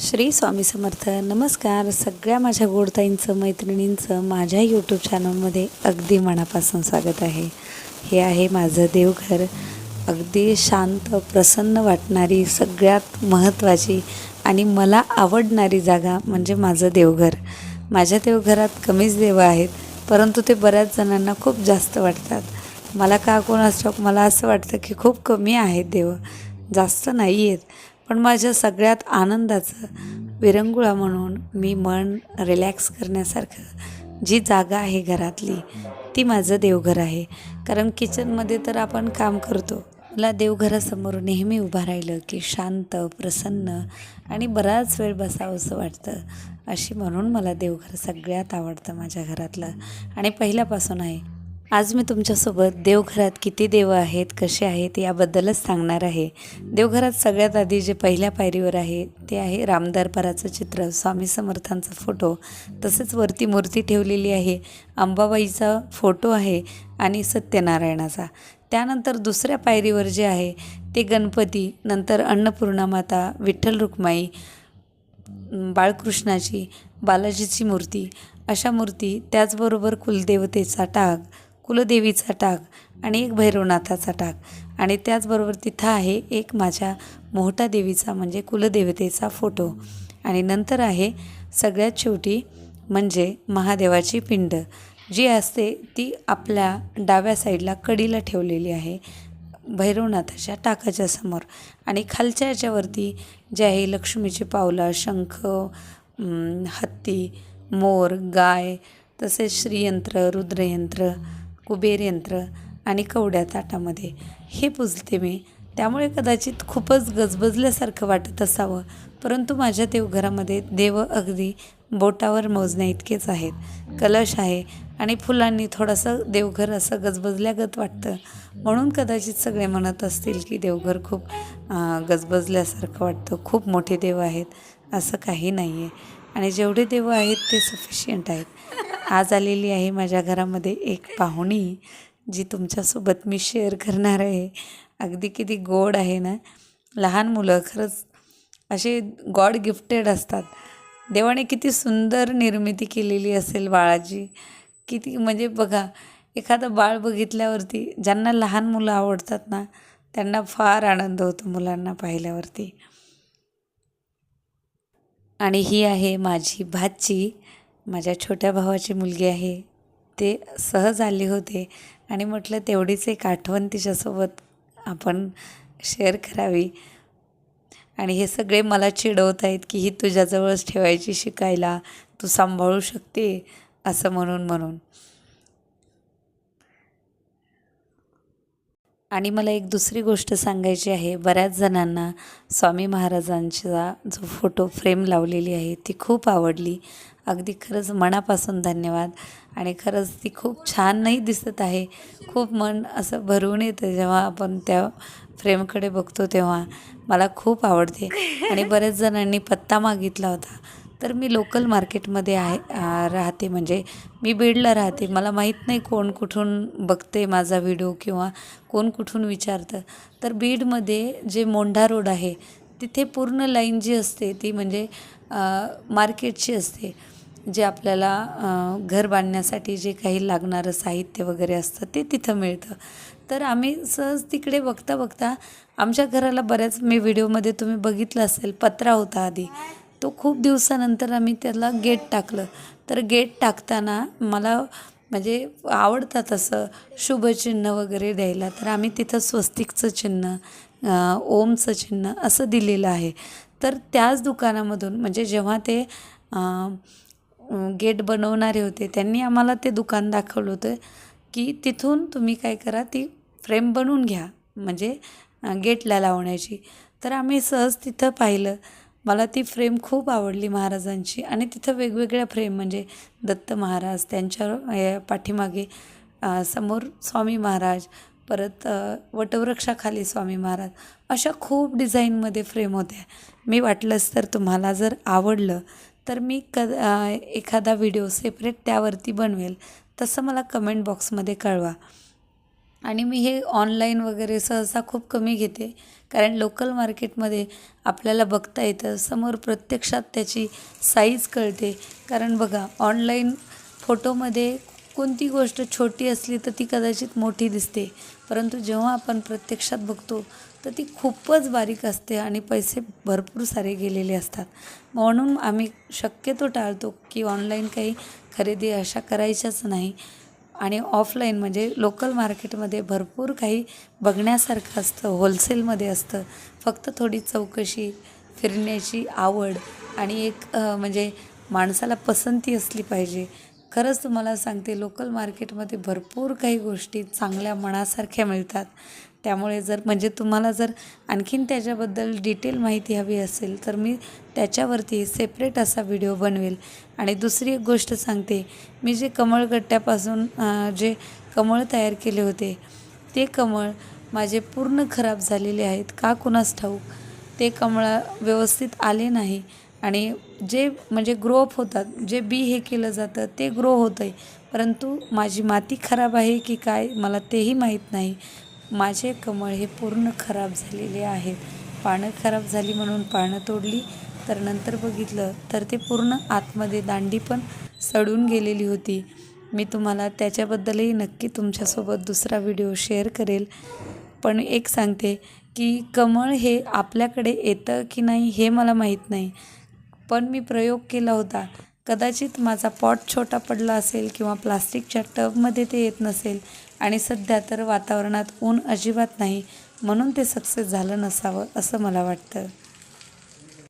श्री स्वामी समर्थ. नमस्कार. सगळ्या माझ्या गोडताईंचं मैत्रिणींचं माझ्या यूट्यूब चॅनलमध्ये अगदी मनापासून स्वागत आहे. हे आहे माझं देवघर. अगदी शांत प्रसन्न वाटणारी सगळ्यात महत्त्वाची आणि मला आवडणारी जागा म्हणजे माझं देवघर. माझ्या देवघरात कमीच देवं आहेत परंतु ते बऱ्याच जणांना खूप जास्त वाटतात. मला का कोण असतं मला असं वाटतं की खूप कमी आहेत देव. जास्त नाही आहेत पण माझ्या सगळ्यात आनंदाचं विरंगुळा म्हणून मी मन रिलॅक्स करण्यासारखं जी जागा आहे घरातली ती माझं देवघर आहे. कारण किचनमध्ये तर आपण काम करतो. मला देवघरासमोर नेहमी उभं राहिलं की शांत प्रसन्न आणि बराच वेळ बसावंसं वाटतं अशी म्हणून मला देवघर सगळ्यात आवडतं माझ्या घरातलं. आणि पहिल्यापासून आहे. आज मी तुमच्यासोबत देवघरात किती देवं आहेत कसे आहेत याबद्दलच सांगणार आहे. देवघरात सगळ्यात आधी जे पहिल्या पायरीवर आहे ते आहे रामदरबाराचं चित्र. स्वामी समर्थांचा फोटो. तसेच वरती मूर्ती ठेवलेली आहे. अंबाबाईचा फोटो आहे आणि सत्यनारायणाचा. त्यानंतर दुसऱ्या पायरीवर जे आहे ते गणपती नंतर अन्नपूर्णा माता विठ्ठल रुक्माई बाळकृष्णाची बालाजीची मूर्ती. अशा मूर्ती त्याचबरोबर कुलदेवतेचा टाग कुलदेवीचा टाक आणि एक भैरवनाथाचा टाक आणि त्याचबरोबर तिथं आहे एक माझ्या मोहटा देवीचा म्हणजे कुलदेवतेचा फोटो. आणि नंतर आहे सगळ्यात शेवटी म्हणजे महादेवाची पिंड जी असते ती आपल्या डाव्या साईडला कडीला ठेवलेली आहे भैरवनाथाच्या टाकाच्या समोर. आणि खालच्या याच्यावरती जे आहे लक्ष्मीची पावलं शंख हत्ती मोर गाय तसेच श्रीयंत्र रुद्रयंत्र कुबेर यंत्र आणि कवड्या ताटामध्ये. हे पुजते मी. त्यामुळे कदाचित खूपच गजबजल्यासारखं वाटत असावं. परंतु माझ्या देवघरामध्ये देव अगदी बोटावर मोजण्या इतकेच आहेत. कलश आहे आणि फुलांनी थोडंसं देवघर असं गजबजल्यागत वाटतं. म्हणून कदाचित सगळे म्हणत असतील की देवघर खूप गजबजल्यासारखं वाटतं. खूप मोठे देव आहेत. असं काही नाही आहे आणि जेवढे देव आहेत ते सफिशियंट आहेत. आज आलेली आहे माझ्या घरामध्ये एक पाहुणी जी तुमच्यासोबत मी शेअर करणार आहे. अगदी किती गोड आहे ना. लहान मुलं खरंच असे गॉड गिफ्टेड असतात. देवाने किती सुंदर निर्मिती केलेली असेल बाळाची. किती म्हणजे बघा एखादं बाळ बघितल्यावरती ज्यांना लहान मुलं आवडतात ना त्यांना फार आनंद होतो मुलांना पाहिल्यावरती. आणि ही आहे माझी भाची. माझ्या छोट्या भावाची मुलगी आहे. ते सहज आले होते आणि म्हटलं तेवढीच एक आठवण तिच्यासोबत आपण शेअर करावी. आणि हे सगळे मला चिडवत आहेत की ही तुझ्याजवळच ठेवायची शिकायला तू सांभाळू शकते असं म्हणून म्हणून. आणि मला एक दुसरी गोष्ट सांगायची आहे. बऱ्याच जणांना स्वामी महाराजांचा जो फोटो फ्रेम लावलेली आहे ती खूप आवडली. अगदी खरंच मनापासून धन्यवाद. आणि खरंच ती खूप छानही दिसत आहे. खूप मन असं भरून येतं जेव्हा आपण त्या फ्रेमकडे बघतो तेव्हा. मला खूप आवडते. आणि बऱ्याच जणांनी पत्ता मागितला होता. तर मी लोकल मार्केटमध्ये आहे राहते म्हणजे मी बीडला राहते. मला माहीत नाही कोण कुठून बघते माझा व्हिडिओ किंवा कोण कुठून विचारतं. तर बीडमध्ये जे मोंढा रोड आहे तिथे पूर्ण लाईन जी असते ती म्हणजे मार्केटची असते. जे आपल्याला घर बांधण्यासाठी जे काही लागणारं साहित्य वगैरे असतं ते तिथं मिळतं. तर आम्ही सहज तिकडे बघता बघता आमच्या घराला बऱ्याच मी व्हिडिओमध्ये तुम्ही बघितलं असेल पत्रा होता आधी. तो खूप दिवसानंतर आम्ही त्याला गेट टाकलं. तर गेट टाकताना मला म्हणजे आवडतात असं शुभचिन्ह वगैरे द्यायला. तर आम्ही तिथं स्वस्तिकचं चिन्ह ओमचं चिन्ह असं दिलेलं आहे. तर त्याच दुकानामधून म्हणजे जेव्हा ते गेट बनवणारे होते. त्यांनी आम्हाला ते दुकान दाखवलं होतं की तिथून तुम्ही काय करा ती फ्रेम बनवून घ्या म्हणजे गेटला लावण्याची. तर आम्ही सहज तिथं पाहिलं. मला ती फ्रेम खूप आवडली महाराजांची आणि तिथं वेगवेगळ्या फ्रेम म्हणजे दत्त महाराज त्यांच्या पाठीमागे समोर स्वामी महाराज परत वटवृक्षाखाली स्वामी महाराज अशा खूप डिझाईनमध्ये फ्रेम होत्या. मी वाटलंच तर तुम्हाला जर आवडलं तर मी क एखादा व्हिडिओ सेपरेट त्यावरती बनवेल तसं मला कमेंट बॉक्समध्ये कळवा. आणि मी हे ऑनलाईन वगैरे सहसा खूप कमी घेते कारण लोकल मार्केटमध्ये आपल्याला बघता येतं समोर प्रत्यक्षात त्याची साईज कळते. कारण बघा ऑनलाईन फोटोमध्ये कोणती गोष्ट छोटी असली तर ती कदाचित मोठी दिसते. परंतु जेव्हा आपण प्रत्यक्षात बघतो तर ती खूपच बारीक असते आणि पैसे भरपूर सारे गेलेले असतात. म्हणून आम्ही शक्यतो टाळतो की ऑनलाईन काही खरेदी अशा करायच्याच नाही. आणि ऑफलाईन म्हणजे लोकल मार्केटमध्ये भरपूर काही बघण्यासारखं असतं होलसेलमध्ये असतं. फक्त थोडी चौकशी फिरण्याची आवड आणि एक म्हणजे माणसाला पसंती असली पाहिजे. खरंच तुम्हाला सांगते लोकल मार्केटमध्ये भरपूर काही गोष्टी चांगल्या मनासारख्या मिळतात. त्यामुळे जर म्हणजे तुम्हाला जर आणखीन त्याच्याबद्दल डिटेल माहिती हवी असेल तर मी त्याच्यावरती सेपरेट असा व्हिडिओ बनवेल. आणि दुसरी एक गोष्ट सांगते मी जे कमळगट्ट्यापासून जे कमळ तयार केले होते ते कमळ माझे पूर्ण खराब झालेले आहेत. का कुणास ठाऊक? ते कमळ व्यवस्थित आले नाही. आणि जे म्हणजे ग्रोअप होतात जे बी हे केलं जातं ते ग्रो होतं आहे परंतु माझी माती खराब आहे की काय मला तेही माहीत नाही. माझे कमळ हे पूर्ण खराब झालेले आहेत. पानं खराब झाली म्हणून पानं तोडली तर नंतर बघितलं तर ते पूर्ण आतमध्ये दांडी पण सडून गेलेली होती. मी तुम्हाला त्याच्याबद्दलही नक्की तुमच्यासोबत दुसरा व्हिडिओ शेअर करेल. पण एक सांगते की कमळ हे आपल्याकडे येतं की नाही हे मला माहीत नाही. पण मी प्रयोग केला होता. कदाचित माझा पॉट छोटा पडला असेल किंवा प्लास्टिकच्या टबमध्ये ते येत नसेल आणि सध्या तर वातावरणात ऊन अजिबात नाही म्हणून ते सक्सेस झालं नसावं असं मला वाटतं.